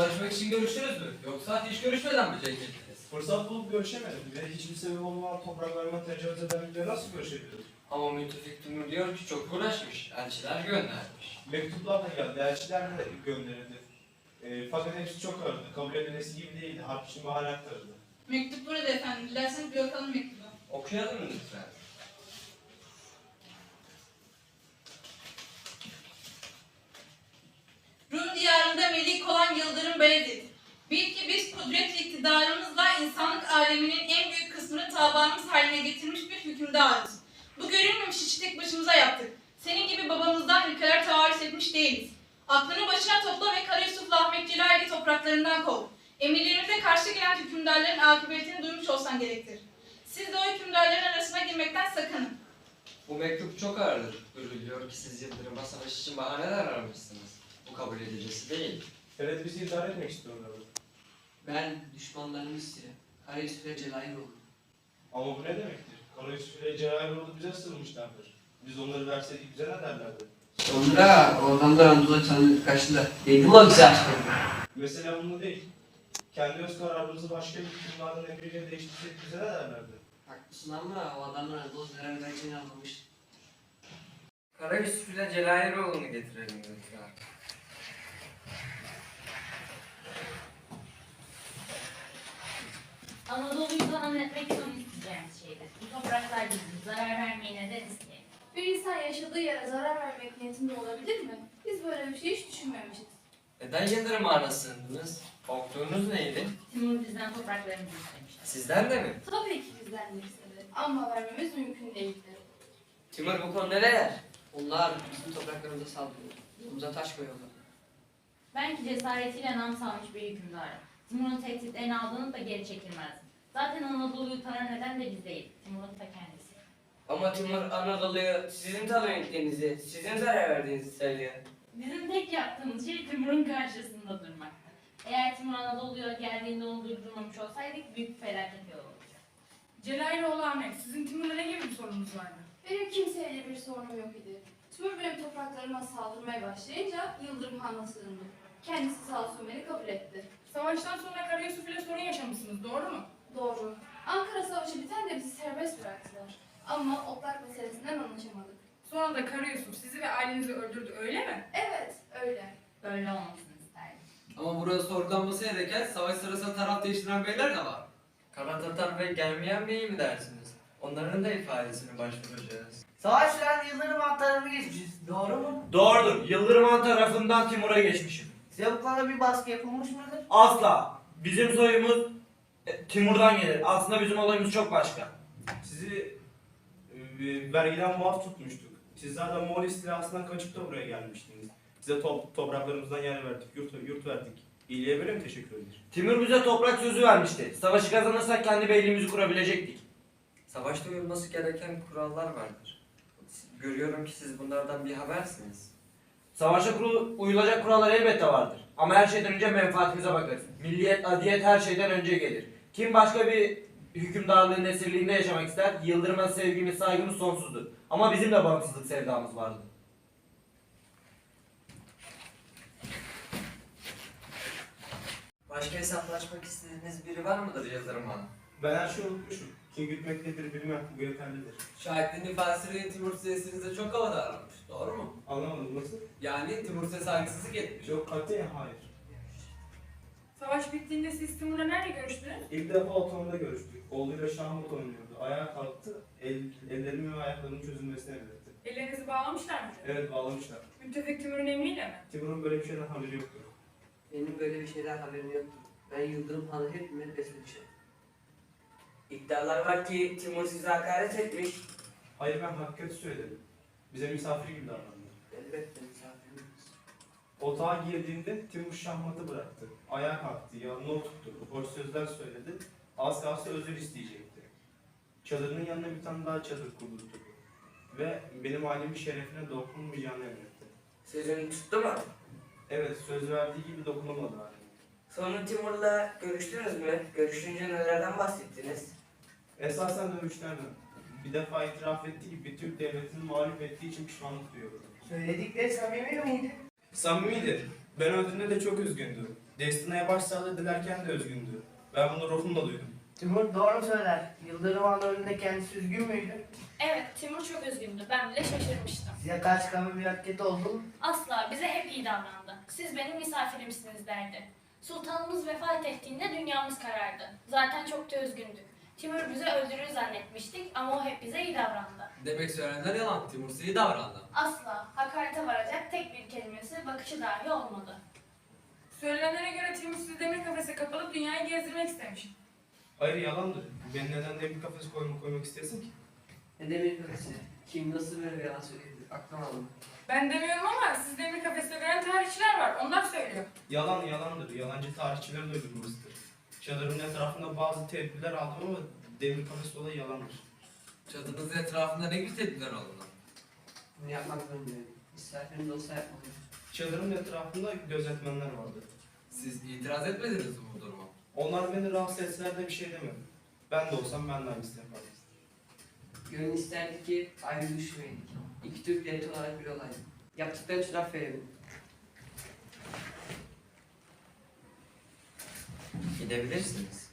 Savaşmak için görüştünüz mü? Yoksa hiç görüşmeden mi cenk ettiniz? Fırsat bulup görüşemedim ve hiçbir sebep olmadan topraklarıma tecavüz eden biriyle nasıl görüşebiliriz? Ama müttefik Timur diyor ki çok uğraşmış, elçiler göndermiş. Mektuplar da geldi, elçiler de gönderildi. E, fakat hepsi çok aradı, kabul edilmesi gibi değildi, harp için bahane aktarıldı. Mektup burada efendim. Dilerseniz bir bakalım mektubu. Okuyalım mı lütfen? Diyarında melik olan Yıldırım Beyazıt. Bil ki biz kudret iktidarımızla insanlık aleminin en büyük kısmını tabanımız haline getirmiş bir hükümdarız. Bu görülmemiş işi başımıza yaptık. Senin gibi babamızdan ülkeler taarruz etmiş değiliz. Aklını başına topla ve Kara Yusuf'la Ahmet Celal'i topraklarından kov. Emirlerimize karşı gelen hükümdarların akıbetini duymuş olsan gerektir. Siz de o hükümdarların arasına girmekten sakının. Bu mektup çok ağırdır. Görülüyor ki siz Yıldırım'a savaş için bahaneler aramışsınız. Bu kabul edicisi değil. Evet, bizi idare etmek istiyorlar. Ben düşmanlarımı isterim. Kara Yusuf ve Celayiroğlu. Ama bu ne demektir? Kara Yusuf ile Celayiroğlu bize sığınmışlardır. Biz onları verseydik bize ne derlerdi? Sonra oradan da Anadolu tanıdık karşında. Dedim o güzel aşkım. Mesela bunu değil. Kendi öz kararımızı başka bir hükümdarın emriyle değiştirsek bize ne derlerdi? Haklısın ama o adamlar Anadolu zarar vereceğini anlamış. Kara Yusuf ile Celayiroğlu'nu getirelim lütfen. Anadolu'yu talan etmek son isteyeceğimiz şeydir. Bu topraklar bizim, zarar vermeyi neden isteyin? Bir insan yaşadığı yere zarar vermek niyetinde olabilir mi? Biz böyle bir şey hiç düşünmemişiz. Neden Yıldırım ağına sığındınız? Korktuğunuz neydi? Timur bizden topraklarımızı istemiştir. Sizden de mi? Tabii ki bizden de istedi. Ama vermemiz mümkün değildi. Timur bu konuda ne der? Onlar bizim topraklarımıza saldırıyor. Yolumuza taş koyuyorlar. Ben ki cesaretiyle nam salmış bir hükümdarım. Timur'un tehditlerini aldığını da geri çekilmezdim. Zaten Anadolu'yu tanır neden de biz değil. Timur'un ta kendisi. Ama Timur Anadolu'yu sizin talan ettiğinizi, sizin zarar verdiğinizi söylüyor. Bizim tek yaptığımız şey Timur'un karşısında durmaktı. Eğer Timur Anadolu'ya geldiğinde onu durdurmamış olsaydık büyük bir felaket yol olurdu. Celayiroğlu Ahmet, sizin Timur'la ne gibi bir sorunuz vardı? Benim kimseyle bir sorunum yok idi. Timur benim topraklarıma saldırmaya başlayınca Yıldırım Han'a sığındım. Kendisi sağ olsun beni kabul etti. Savaştan sonra Kara Yusuf ile sorun yaşamışsınız, doğru mu? Doğru. Ankara Savaşı biten de bizi serbest bıraktılar. Ama otlak meselesinden anlaşamadık. Sonra da Kara Yusuf sizi ve ailenizi öldürdü, öyle mi? Evet, öyle. Böyle olmasını isterdim. Ama burada sorgulanması gereken savaş sırasında taraf değiştiren beyler de var. Kara Tatar Bey gelmeyen beyi mi dersiniz? Onların da ifadesini başvuracağız. Savaş süren Yıldırım atlarını geçmişiz, doğru mu? Doğrudur. Yıldırım Han tarafından Timur'a geçmişim. Konuda bir baskı yapılmış mıdır? Asla. Bizim soyumuz e, Timur'dan gelir. Aslında bizim olayımız çok başka. Sizi e, vergiden muaf tutmuştuk. Siz zaten Moğol istilasından kaçıp da buraya gelmiştiniz. Size top, topraklarımızdan yer verdik, yurt, yurt verdik. İyiliğe böyle mi teşekkür ederiz? Timur bize toprak sözü vermişti. Savaşı kazanırsak kendi beyliğimizi kurabilecektik. Savaşta uyulması gereken kurallar vardır. Görüyorum ki siz bunlardan bir habersiniz. Savaşa kuru- uyulacak kurallar elbette vardır. Ama her şeyden önce menfaatimize bakarız. Milliyet, adiyet her şeyden önce gelir. Kim başka bir hükümdarlığın esirliğinde yaşamak ister, Yıldırım'a sevgimiz, saygımız sonsuzdur. Ama bizim de bağımsızlık sevdamız vardı. Başka hesaplaşmak istediğiniz biri var mıdır Yıldırım Han? Ben her şeyi unutmuşum. Kim gütmek nedir bilmem, bu yeterlidir. Şahitlerin ifadesiyle Timur size esirinize çok hava davranmış. Doğru mu? Anlamadım nasıl? Yani Timur size saygısızlık etmiş. Yok katiyen hayır. Savaş bittiğinde siz Timur'la nerede görüştünüz? İlk defa otomda görüştük. Oğluyla Şahmut oynuyordu. Ayağa kalktı, el, ellerimin ve ayaklarımın çözülmesini emretti. Ellerinizi bağlamışlar mı? Evet bağlamışlar. Müttefik Timur'un emriyle mi? Timur'un böyle bir şeyden haberi yoktu. Benim böyle bir şeyden haberim yoktu. Ben Yıldırım Han'ı hep beslemişim. İddialar var ki Timur size hakaret etmiş. Hayır ben hakikati söyledim. Bize misafir gibi davrandı. Elbette misafirimiz. Otağa girdiğinde Timur Şahmat'ı bıraktı. Ayağa kalktı, yanına oturttu. Hoş sözler söyledi. Az kalsın özür isteyecekti. Çadırının yanına bir tane daha çadır kurdurdu. Ve benim ailemin şerefine dokunmayacağını emretti. Sözünü tuttu mu? Evet söz verdiği gibi dokunulmadı aileme. Sonra Timur'la görüştünüz mü? Görüşünce nelerden bahsettiniz? Esasen dövüşlerden. Bir defa itiraf etti ki bir Türk devletini mağlup ettiği için pişmanlık duyuyordu. Söyledikleri samimi miydi? Samimiydi. Ben öldüğümde de çok üzgündü. Destina'ya başsağlığı dilerken de üzgündü. Ben bunu ruhumda duydum. Timur doğru söyler. Yıldırım Han önünde kendisi üzgün müydü? Evet, Timur çok üzgündü. Ben bile şaşırmıştım. Size karşı kamu bir hareket oldu mu? Asla bize hep iyi davrandı. Siz benim misafirimsiniz derdi. Sultanımız vefat ettiğinde dünyamız karardı. Zaten çok da üzgündük. Timur bizi öldürür zannetmiştik ama o hep bize iyi davrandı. Demek söylenenler yalan. Timur size iyi davrandı. Asla hakarete varacak tek bir kelimesi, bakışı dahi olmadı. Söylenenlere göre Timur sizi demir kafese kapalıp dünyayı gezdirmek istemiş. Hayır yalandır. Ben neden demir kafes koymak, koymak istesin ki? Ne demek öylesi? Kim nasıl böyle bir yalan söyleyebilir? Aklım aldı. Ben demiyorum ama siz demir kafeste gören tarihçiler var. Onlar söylüyor. Yalan yalandır. Yalancı tarihçiler de uydurmasıdır. Çadırın etrafında bazı tedbirler aldım ama demir kafes olayı yalandır. Çadırınızın etrafında ne gibi tedbirler alındı? Bunu yapmak zorundayım. Misafirimiz olsa yapmalıyım. Çadırın etrafında gözetmenler vardı. Siz itiraz etmediniz mi bu duruma? Onlar beni rahatsız etseler de bir şey demedim. Ben de olsam ben de aynısını yapardım. Gönül isterdi ki ayrı düşmeydik. İki Türk devleti olarak bir olaydı. Yaptıkları için affedelim. Gidebilirsiniz.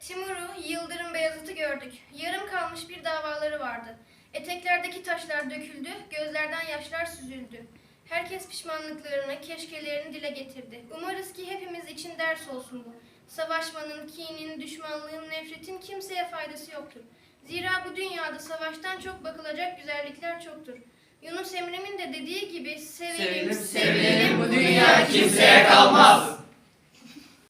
Timur'u, Yıldırım Beyazıt'ı gördük. Yarım kalmış bir davaları vardı. Eteklerdeki taşlar döküldü, gözlerden yaşlar süzüldü. Herkes pişmanlıklarını, keşkelerini dile getirdi. Umarız ki hepimiz için ders olsun bu. Savaşmanın, kinin, düşmanlığın, nefretin kimseye faydası yoktur. Zira bu dünyada savaştan çok bakılacak güzellikler çoktur. Yunus Emre'nin de dediği gibi Sevelim, sevelim, sevelim, bu dünya kimseye kalmaz.